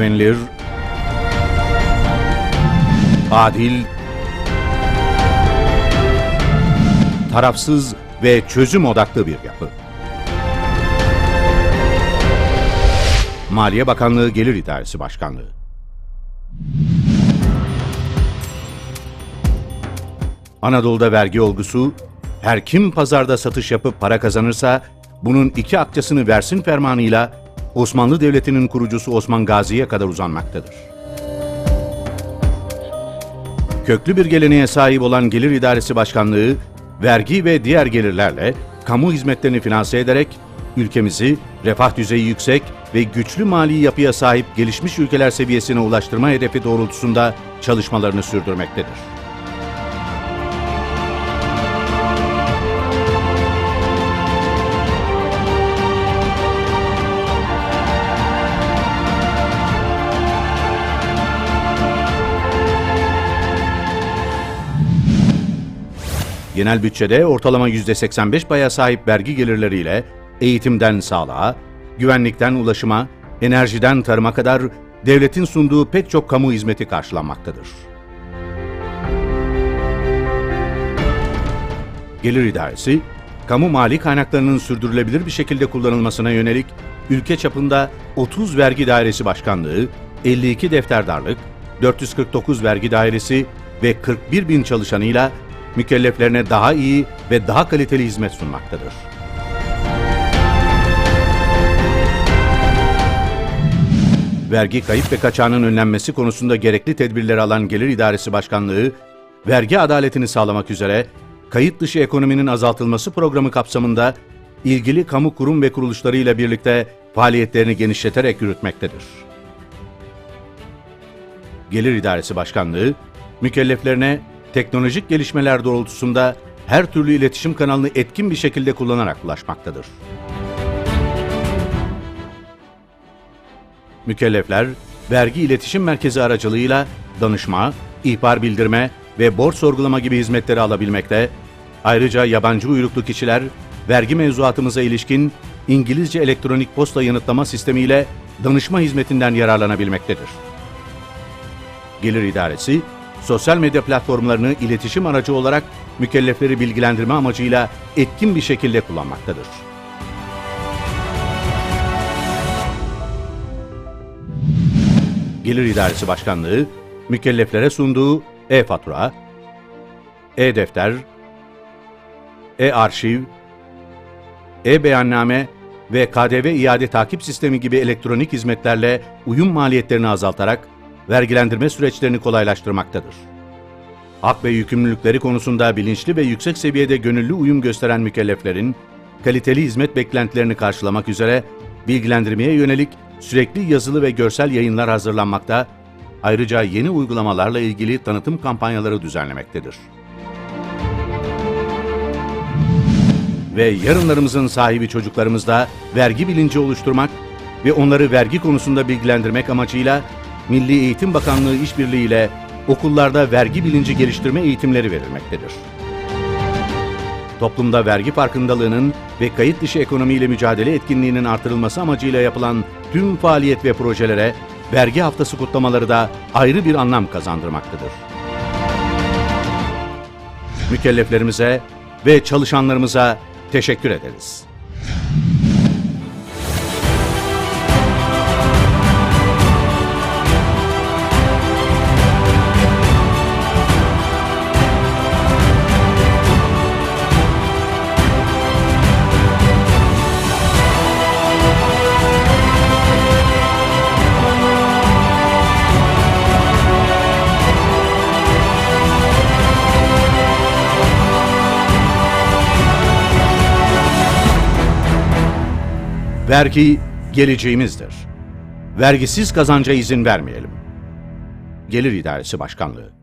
güvenilir, adil, tarafsız ve çözüm odaklı bir yapı. Maliye Bakanlığı Gelir İdaresi Başkanlığı. Anadolu'da vergi olgusu, her kim pazarda satış yapıp para kazanırsa bunun iki akçasını versin fermanıyla Osmanlı Devleti'nin kurucusu Osman Gazi'ye kadar uzanmaktadır. Köklü bir geleneğe sahip olan Gelir İdaresi Başkanlığı, vergi ve diğer gelirlerle kamu hizmetlerini finanse ederek ülkemizi refah düzeyi yüksek ve güçlü mali yapıya sahip gelişmiş ülkeler seviyesine ulaştırma hedefi doğrultusunda çalışmalarını sürdürmektedir. Genel bütçede ortalama %85 paya sahip vergi gelirleriyle eğitimden sağlığa, güvenlikten ulaşıma, enerjiden tarıma kadar devletin sunduğu pek çok kamu hizmeti karşılanmaktadır. Gelir İdaresi, kamu mali kaynaklarının sürdürülebilir bir şekilde kullanılmasına yönelik ülke çapında 30 vergi dairesi başkanlığı, 52 defterdarlık, 449 vergi dairesi ve 41 bin çalışanıyla mükelleflerine daha iyi ve daha kaliteli hizmet sunmaktadır. Vergi kayıp ve kaçağının önlenmesi konusunda gerekli tedbirleri alan Gelir İdaresi Başkanlığı, vergi adaletini sağlamak üzere kayıt dışı ekonominin azaltılması programı kapsamında ilgili kamu kurum ve kuruluşlarıyla birlikte faaliyetlerini genişleterek yürütmektedir. Gelir İdaresi Başkanlığı, mükelleflerine teknolojik gelişmeler doğrultusunda her türlü iletişim kanalını etkin bir şekilde kullanarak ulaşmaktadır. Mükellefler, vergi iletişim merkezi aracılığıyla danışma, ihbar bildirme ve borç sorgulama gibi hizmetleri alabilmekte, ayrıca yabancı uyruklu kişiler, vergi mevzuatımıza ilişkin İngilizce elektronik posta yanıtlama sistemiyle danışma hizmetinden yararlanabilmektedir. Gelir İdaresi, sosyal medya platformlarını iletişim aracı olarak mükellefleri bilgilendirme amacıyla etkin bir şekilde kullanmaktadır. Gelir İdaresi Başkanlığı, mükelleflere sunduğu e-fatura, e-defter, e-arşiv, e-beyanname ve KDV iade takip sistemi gibi elektronik hizmetlerle uyum maliyetlerini azaltarak vergilendirme süreçlerini kolaylaştırmaktadır. Hak ve yükümlülükleri konusunda bilinçli ve yüksek seviyede gönüllü uyum gösteren mükelleflerin kaliteli hizmet beklentilerini karşılamak üzere bilgilendirmeye yönelik sürekli yazılı ve görsel yayınlar hazırlanmakta, ayrıca yeni uygulamalarla ilgili tanıtım kampanyaları düzenlemektedir. Ve yarınlarımızın sahibi çocuklarımızda vergi bilinci oluşturmak ve onları vergi konusunda bilgilendirmek amacıyla Milli Eğitim Bakanlığı işbirliğiyle okullarda vergi bilinci geliştirme eğitimleri verilmektedir. Toplumda vergi farkındalığının ve kayıt dışı ekonomiyle mücadele etkinliğinin artırılması amacıyla yapılan tüm faaliyet ve projelere vergi haftası kutlamaları da ayrı bir anlam kazandırmaktadır. Mükelleflerimize ve çalışanlarımıza teşekkür ederiz. Vergi geleceğimizdir. Vergisiz kazanca izin vermeyelim. Gelir İdaresi Başkanlığı